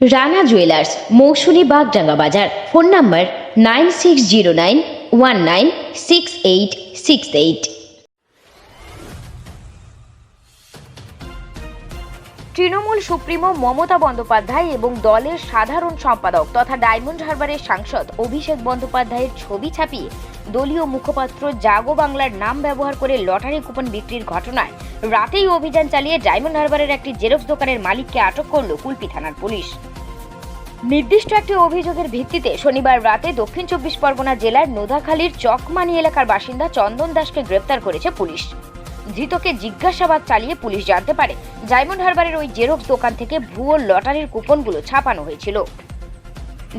Rana jewellers Mousumi Bagdanga বাজার। Phone number nine six zero nine one nine six eight six eight. Trinamool supremo Mamata Bandyopadhyay এবং দলের সাধারণ সম্পাদক তথা ডায়মন্ড হারবারের সাংসদ অভিষেক বন্দ্যোপাধ্যায়ের ছবি ছাপিয়ে দলীয় মুখপাত্র জাগো বাংলার নাম ব্যবহার করে লটারি কুপন বিক্রির ঘটনায় রাতেই অভিযান চালিয়ে ডায়মন্ড হারবারের একটি জেরক্স দোকানের মালিককে আটক করল কুলপি থানার পুলিশ। নির্দিষ্ট একটি অভিযোগের ভিত্তিতে শনিবার রাতে দক্ষিণ চব্বিশ পরগনা জেলার নোদাখালীর চকমানি এলাকার বাসিন্দা চন্দন দাসকে গ্রেপ্তার করেছে পুলিশ। ধৃতকে জিজ্ঞাসাবাদ চালিয়ে পুলিশ জানতে পারে, ডায়মন্ড হারবারের ওই জেরক্স দোকান থেকে ভুয়ো লটারির কুপনগুলো ছাপানো হয়েছিল।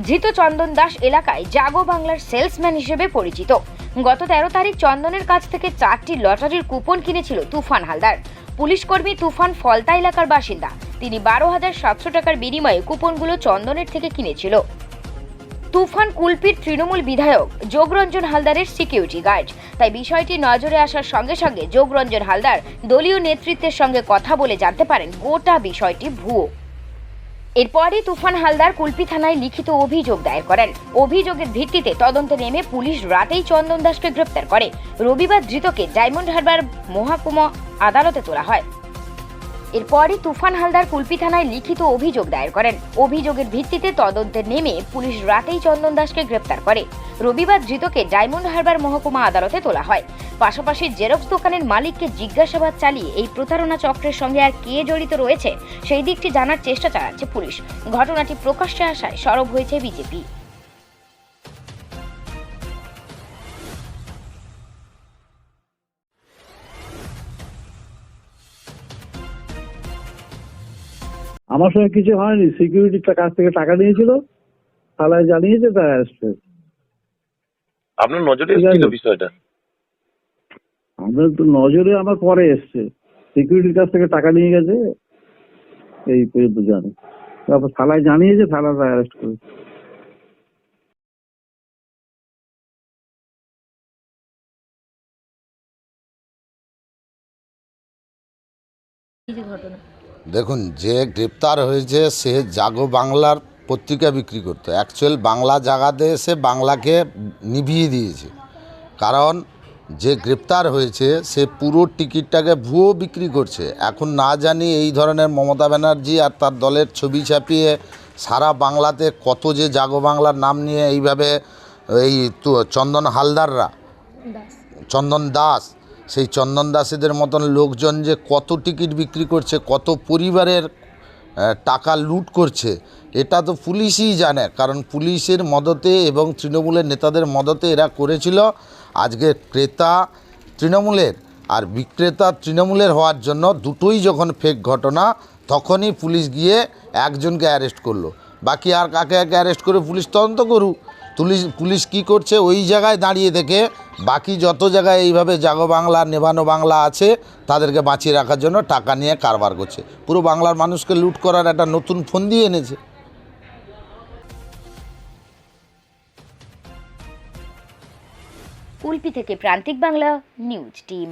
ধৃত চন্দন দাস এলাকায় জাগো বাংলার সেলসম্যান হিসেবে পরিচিত। গত তেরো তারিখ চন্দনের কাছ থেকে চারটি লটারির কুপন কিনেছিল তুফান হালদার। পুলিশ কর্মী তুফান ফলতা এলাকার বাসিন্দা। তিনি বারো হাজার সাতশো টাকার বিনিময়ে কুপনগুলো চন্দনের থেকে কিনেছিল। তুফান কুলপির তৃণমূল বিধায়ক যোগরঞ্জন হালদারের সিকিউরিটি গার্ড। তাই বিষয়টি নজরে আসার সঙ্গে সঙ্গে যোগরঞ্জন হালদার দলীয় নেতৃত্বের সঙ্গে কথা বলে জানতে পারেন গোটা বিষয়টি ভুয়ো। এরপরই তুফান হালদার কুলপি থানায় লিখিত অভিযোগ দায়ের করেন। অভিযোগের ভিত্তিতে তদন্তে নেমে পুলিশ রাতেই চন্দন দাসকে গ্রেপ্তার করে। রবিবার ধৃতকে ডায়মন্ড হারবার মহাকুমা আদালতে তোলা হয়। এরপরই তুফান হালদার কুলপি থানায় লিখিত অভিযোগ দায়ের করেন। অভিযোগের ভিত্তিতে তদন্তে নেমে পুলিশ রাতেই চন্দন দাসকে গ্রেপ্তার করে। রবিবার ধৃতকে ডায়মন্ড হারবার মহকুমা আদালতে তোলা হয়। পাশাপাশি জেরক্স দোকানের মালিককে জিজ্ঞাসাবাদ চালিয়ে এই প্রতারণা চক্রের সঙ্গে আর কে জড়িত রয়েছে, সেই দিকটি জানার চেষ্টা চালাচ্ছে পুলিশ। ঘটনাটি প্রকাশ্যে আসায় সরব হয়েছে বিজেপি। আমার সঙ্গে কিছু হয়নি। সিকিউরিটির কাছ থেকে টাকা নিয়েছিল থালায় জানিয়েছে তাই আসছে। আপনার নজরে এসেছিল বিষয়টা? আমাদের তো নজরে আমার পরে এসছে। সিকিউরিটির কাছ থেকে টাকা নিয়ে গেছে এই পর্যন্ত জানি। তারপর থালায় জানিয়েছে থালা অ্যারেস্ট করে দেখুন যে গ্রেপ্তার হয়েছে সে জাগো বাংলার পত্রিকা বিক্রি করতো। অ্যাকচুয়াল বাংলা জাগাতে এসে বাংলাকে নিভিয়ে দিয়েছে। কারণ যে গ্রেপ্তার হয়েছে সে পুরো টিকিটটাকে ভুয়ো বিক্রি করছে। এখন না জানি এই ধরনের মমতা ব্যানার্জি আর তার দলের ছবি ছাপিয়ে সারা বাংলাতে কত যে জাগো বাংলার নাম নিয়ে এইভাবে এই চন্দন হালদাররা চন্দন দাস সেই চন্দন দাসেদের মতন লোকজন যে কত টিকিট বিক্রি করছে, কত পরিবারের টাকা লুট করছে, এটা তো পুলিশই জানে। কারণ পুলিশের মদতে এবং তৃণমূলের নেতাদের মদতে এরা করেছিল আজকে ক্রেতা তৃণমূলের। আর বিক্রেতা তৃণমূলের হওয়ার জন্য দুটোই যখন ফেক ঘটনা, তখনই পুলিশ গিয়ে একজনকে অ্যারেস্ট করল। বাকি আর কাকে কাকে অ্যারেস্ট করে পুলিশ তদন্ত করুক। পুলিশ পুলিশ কী করছে, ওই জায়গায় দাঁড়িয়ে থেকে বাকি যত জায়গায় এইভাবে জাগো বাংলা, নেভানো বাংলা আছে, তাদেরকে বাঁচিয়ে রাখার জন্য টাকা নিয়ে কারবার করছে। পুরো বাংলার মানুষকে লুট করার একটা নতুন ফোন দিয়ে এনেছে। কুলপি থেকে প্রান্তিক বাংলা নিউজ টিম।